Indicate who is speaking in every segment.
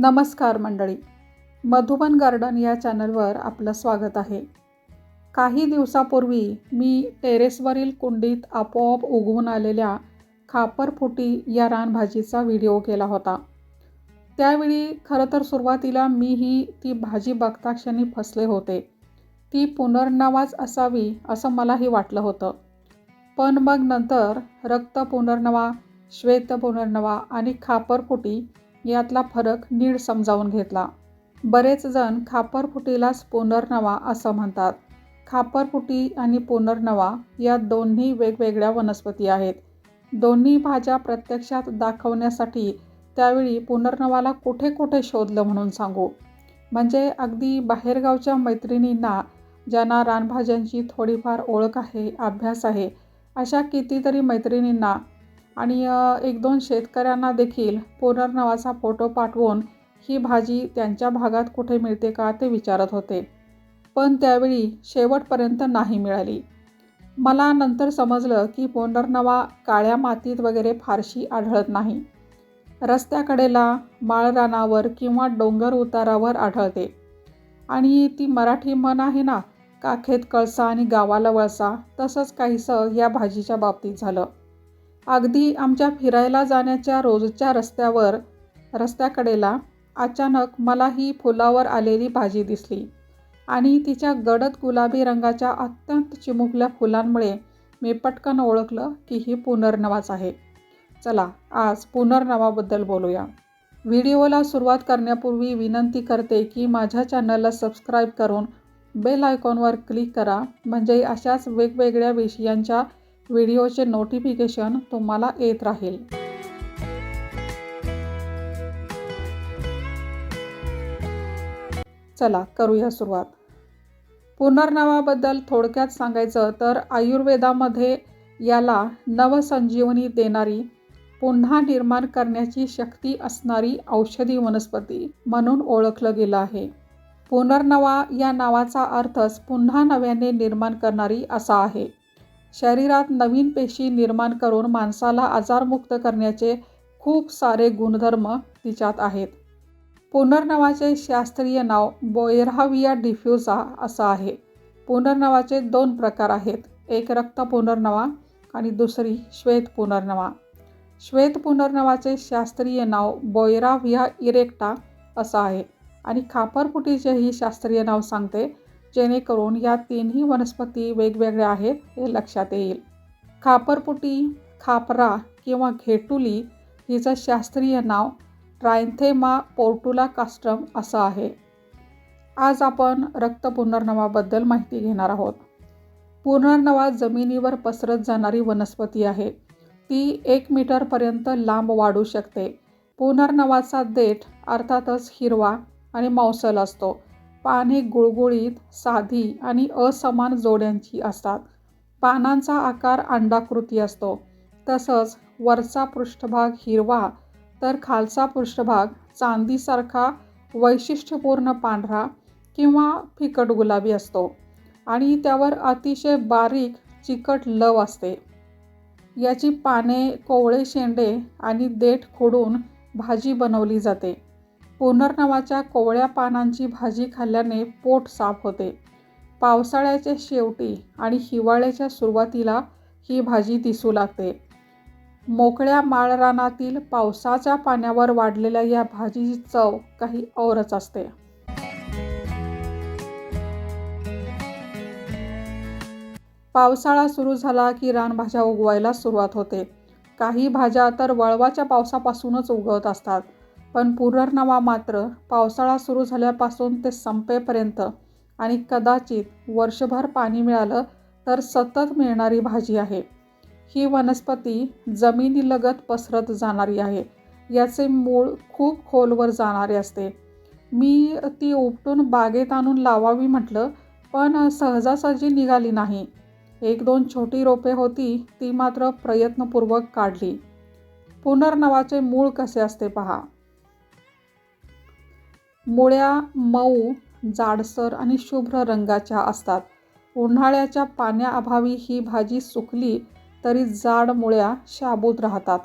Speaker 1: नमस्कार मंडळी. मधुबन गार्डन या चॅनलवर आपलं स्वागत आहे. काही दिवसापूर्वी मी टेरेसवरील कुंडीत आपोआप उगवून आलेल्या खापरफुटी या रानभाजीचा व्हिडिओ केला होता. त्यावेळी खरं तर सुरुवातीला मीही ती भाजी बघता क्षणी फसले होते. ती पुनर्नवाच असावी असं मलाही वाटलं होतं. पण मग नंतर रक्त पुनर्नवा श्वेत पुनर्नवा आणि खापरफुटी यातला फरक नीट समजावून घेतला. बरेच जण खापरफुटीलाच पुनर्नवा असं म्हणतात. खापरफुटी आणि पुनर्नवा या दोन्ही वेगवेगळ्या वनस्पती आहेत. दोन्ही भाज्या प्रत्यक्षात दाखवण्यासाठी त्यावेळी पुनर्नवाला कुठे कुठे शोधलं म्हणून सांगू. म्हणजे अगदी बाहेरगावच्या मैत्रिणींना ज्यांना रानभाज्यांची थोडीफार ओळख आहे अभ्यास आहे अशा कितीतरी मैत्रिणींना आणि एक दोन शेतकऱ्यांना देखील पुनर्नवाचा फोटो पाठवून ही भाजी त्यांच्या भागात कुठे मिळते का ते विचारत होते. पण त्यावेळी शेवटपर्यंत नाही मिळाली. मला नंतर समजलं की पुनर्नवा काळ्या मातीत वगैरे फारशी आढळत नाही. रस्त्याकडेला माळरानावर किंवा डोंगर उतारावर आढळते. आणि ती मराठी म्हण आहे ना काखेत कळसा आणि गावाला वळसा तसंच काहीसं या भाजीच्या बाबतीत झालं. अगदी आमच्या फिरायला जाण्याच्या रोजच्या रस्त्यावर रस्त्याकडेला अचानक मला ही फुलावर आलेली भाजी दिसली आणि तिच्या गडद गुलाबी रंगाच्या अत्यंत चिमुकल्या फुलांमुळे मी पटकन ओळखलं की ही पुनर्नवाच आहे. चला आज पुनर्नवाबद्दल बोलूया. व्हिडिओला सुरुवात करण्यापूर्वी विनंती करते की माझ्या चॅनलला सबस्क्राईब करून बेल आयकॉनवर क्लिक करा म्हणजे अशाच वेगवेगळ्या विषयांच्या व्हिडिओचे नोटिफिकेशन तुम्हाला येत राहील. चला करूया सुरुवात. पुनर्नवाबद्दल थोडक्यात सांगायचं तर आयुर्वेदामध्ये याला नवसंजीवनी देणारी पुन्हा निर्माण करण्याची शक्ती असणारी औषधी वनस्पती म्हणून ओळखलं गेलं आहे. पुनर्नवा या नावाचा अर्थच पुन्हा नव्याने निर्माण करणारी असा आहे. शरीरात नवीन पेशी निर्माण करून माणसाला आजारमुक्त करण्याचे खूप सारे गुणधर्म तिच्यात आहेत. पुनर्नवाचे शास्त्रीय नाव बोयराविया डिफ्युजा असं आहे. पुनर्नवाचे दोन प्रकार आहेत. एक रक्त पुनर्नवा आणि दुसरी श्वेत पुनर्नवा. श्वेत पुनर्नवाचे शास्त्रीय नाव बोयराविया इरेक्टा असं आहे. आणि खापरपुटीचेही शास्त्रीय नाव सांगते जेणेकरून या तिन्ही वनस्पती वेगवेगळ्या आहेत हे लक्षात येईल. खापरपुटी खापरा किंवा घेटुली हिचं शास्त्रीय नाव ट्रायन्थेमा पोर्टुला कास्ट्रम असं आहे. आज आपण रक्त पुनर्नवाबद्दल माहिती घेणार आहोत. पुनर्नवा जमिनीवर पसरत जाणारी वनस्पती आहे. ती एक मीटरपर्यंत लांब वाढू शकते. पुनर्नवाचा देठ अर्थातच हिरवा आणि मांसल असतो. पाने गुळगुळीत साधी आणि असमान जोड्यांची असतात. पानांचा आकार अंडाकृती असतो. तसंच वरचा पृष्ठभाग हिरवा तर खालचा पृष्ठभाग चांदीसारखा वैशिष्ट्यपूर्ण पांढरा किंवा फिकट गुलाबी असतो आणि त्यावर अतिशय बारीक चिकट लव असते. याची पाने कोवळे शेंडे आणि देठ खोडून भाजी बनवली जाते. पुनर्नवाच्या कोवळ्या पानांची भाजी खाल्ल्याने पोट साफ होते. पावसाळ्याच्या शेवटी आणि हिवाळ्याच्या सुरुवातीला ही भाजी दिसू लागते. मोकळ्या माळरानातील पावसाच्या पाण्यावर वाढलेल्या या भाजीची चव काही औरच असते. पावसाळा सुरू झाला की रानभाज्या उगवायला सुरुवात होते. काही भाज्या तर वळवाच्या पावसापासूनच उगवत असतात. पण पुनर्नवा मात्र पावसाळा सुरू झाल्यापासून ते संपेपर्यंत आणि कदाचित वर्षभर पाणी मिळालं तर सतत मिळणारी भाजी आहे. ही वनस्पती जमिनीलगत पसरत जाणारी आहे. याचे मूळ खूप खोलवर जाणारे असते. मी ती उपटून बागेत आणून लावावी म्हटलं पण सहजासहजी निघाली नाही. एक दोन छोटी रोपे होती ती मात्र प्रयत्नपूर्वक काढली. पुनर्नवाचे मूळ कसे असते पहा. मुळ्या मऊ जाडसर आणि शुभ्र रंगाच्या असतात. उन्हाळ्याच्या पाण्याअभावी ही भाजी सुकली तरी जाड मुळ्या शाबूत राहतात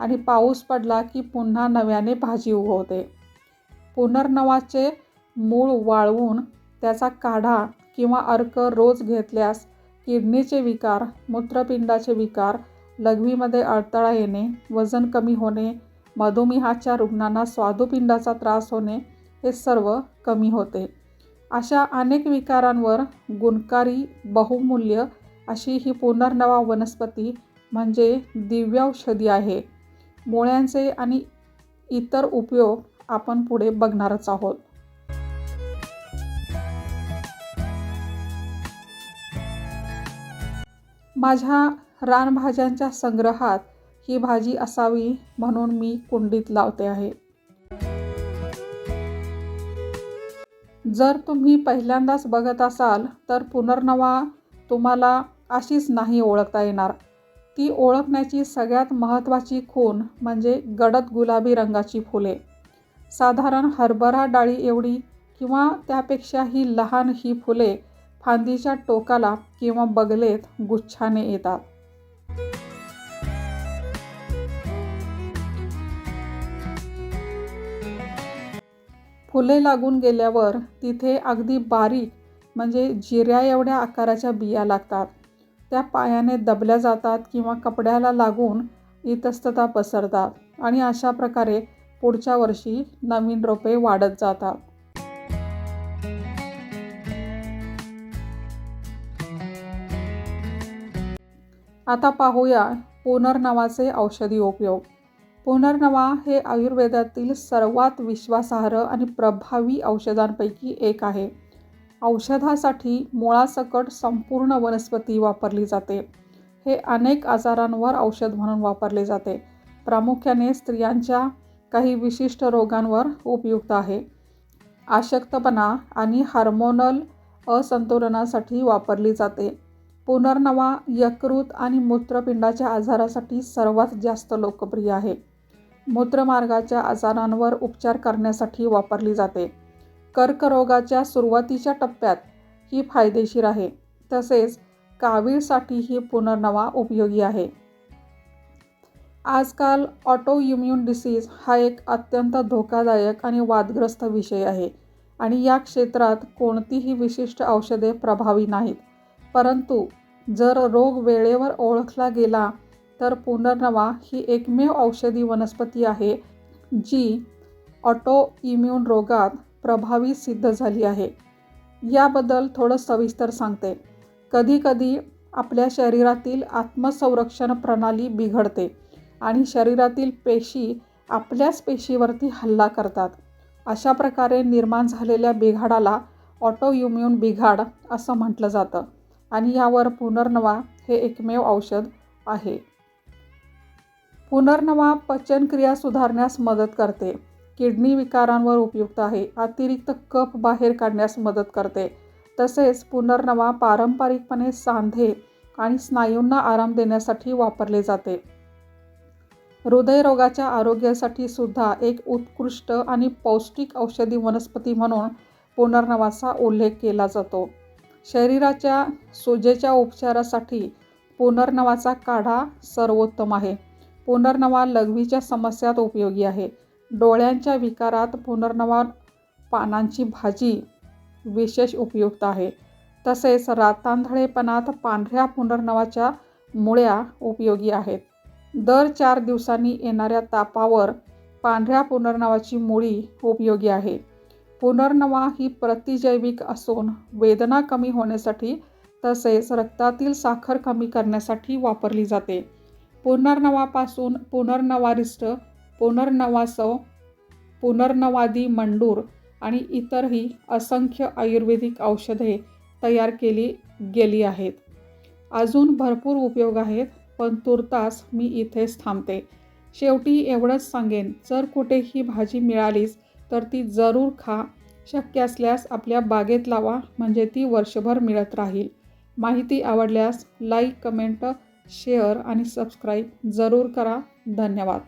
Speaker 1: आणि पाऊस पडला की पुन्हा नव्याने भाजी उगवते. पुनर्नवाचे मूळ वाळवून त्याचा काढा किंवा अर्क रोज घेतल्यास किडनीचे विकार मूत्रपिंडाचे विकार लघवीमध्ये अडथळा येणे वजन कमी होणे मधुमेहाच्या रुग्णांना स्वादुपिंडाचा त्रास होणे हे सर्व कमी होते. अशा अनेक विकारांवर गुणकारी बहुमूल्य अशी ही पुनर्नवा वनस्पती म्हणजे दिव्यौषधी आहे. मुळ्यांचे आणि इतर उपयोग आपण पुढे बघणारच आहोत. माझ्या रानभाज्यांच्या संग्रहात ही भाजी असावी म्हणून मी कुंडीत लावते आहे. जर तुम्ही पहिल्यांदाच बघत असाल तर पुनर्नवा तुम्हाला अशीच नाही ओळखता येणार. ती ओळखण्याची सगळ्यात महत्त्वाची खूण म्हणजे गडद गुलाबी रंगाची फुले. साधारण हरभरा डाळी एवढी किंवा त्यापेक्षाही लहान ही फुले फांदीच्या टोकाला किंवा बगलेत गुच्छाने येतात. फुले लागून गेल्यावर तिथे अगदी बारीक म्हणजे जिऱ्या एवढ्या आकाराच्या बिया लागतात. त्या पायाने दबल्या जातात किंवा कपड्याला लागून इतस्तता पसरतात आणि अशा प्रकारे पुढच्या वर्षी नवीन रोपे वाढत जातात. आता पाहूया पुनर्नावाचे औषधी उपयोग. पुनर्नवा हे आयुर्वेदातील सर्वात विश्वासार्ह आणि प्रभावी औषधांपैकी एक आहे. औषधासाठी मुळासकट संपूर्ण वनस्पती वापरली जाते. हे अनेक आजारांवर औषध म्हणून वापरले जाते. प्रामुख्याने स्त्रियांच्या काही विशिष्ट रोगांवर उपयुक्त आहे. आशक्तपणा आणि हार्मोनल असंतुलनासाठी वापरली जाते. पुनर्नवा यकृत आणि मूत्रपिंडाच्या आजारासाठी सर्वात जास्त लोकप्रिय आहे. मूत्रमार्गाच्या आजारांवर उपचार करण्यासाठी वापरली जाते. कर्करोगाच्या सुरुवातीच्या टप्प्यात ही फायदेशीर आहे. तसेच कावीळसाठी ही पुनर्नवा उपयोगी आहे. आजकाल ऑटो इम्युन डिसीज हा एक अत्यंत धोकादायक आणि वादग्रस्त विषय आहे आणि या क्षेत्रात कोणतीही विशिष्ट औषधे प्रभावी नाहीत. परंतु जर रोग वेळेवर ओळखला गेला तर पुनर्नवा ही एकमेव औषधी वनस्पती आहे जी ऑटो इम्यून रोगात प्रभावी सिद्ध झाली आहे. याबद्दल थोडं सविस्तर सांगते. कधीकधी आपल्या शरीरातील आत्मसंरक्षण प्रणाली बिघडते आणि शरीरातील पेशी आपल्याच पेशीवरती हल्ला करतात. अशा प्रकारे निर्माण झालेल्या बिघाडाला ऑटो इम्युन बिघाड असं म्हटलं जातं आणि यावर पुनर्नवा हे एकमेव औषध आहे. पुनर्नवा पचनक्रिया सुधारण्यास मदत करते. किडनी विकारांवर उपयुक्त आहे. अतिरिक्त कफ बाहेर काढण्यास मदत करते. तसेच पुनर्नवा पारंपरिकपणे सांधे आणि स्नायूंना आराम देण्यासाठी वापरले जाते. हृदयरोगाच्या आरोग्यासाठी सुद्धा एक उत्कृष्ट आणि पौष्टिक औषधी वनस्पती म्हणून पुनर्नवाचा उल्लेख केला जातो. शरीराच्या सुजेच्या उपचारासाठी पुनर्नवाचा काढा सर्वोत्तम आहे. पुनर्नवा लघवीच्या समस्यात उपयोगी आहे. डोळ्यांच्या विकारात पुनर्नवा पानांची भाजी विशेष उपयुक्त आहे. तसेच रातांधळेपणात पांढऱ्या पुनर्नवाच्या मुळ्या उपयोगी आहेत. दर चार दिवसांनी येणाऱ्या तापावर पांढऱ्या पुनर्नवाची मुळी उपयोगी आहे. पुनर्नवा ही प्रतिजैविक असून वेदना कमी होण्यासाठी तसेच रक्तातील साखर कमी करण्यासाठी वापरली जाते. पुनर्नवापासून पुनर्नवारिष्ट पुनर्नवासव पुनर्नवादी मंडूर आणि इतरही असंख्य आयुर्वेदिक औषधे तयार केली गेली आहेत. अजून भरपूर उपयोग आहेत पण तुर्तास मी इथेच थांबते. शेवटी एवढंच सांगेन जर कुठे ही भाजी मिळालीच तर ती जरूर खा. शक्य असल्यास आपल्या बागेत लावा म्हणजे ती वर्षभर मिळत राहील. माहिती आवडल्यास लाईक कमेंट शेअर आणि सबस्क्राईब जरूर करा. धन्यवाद.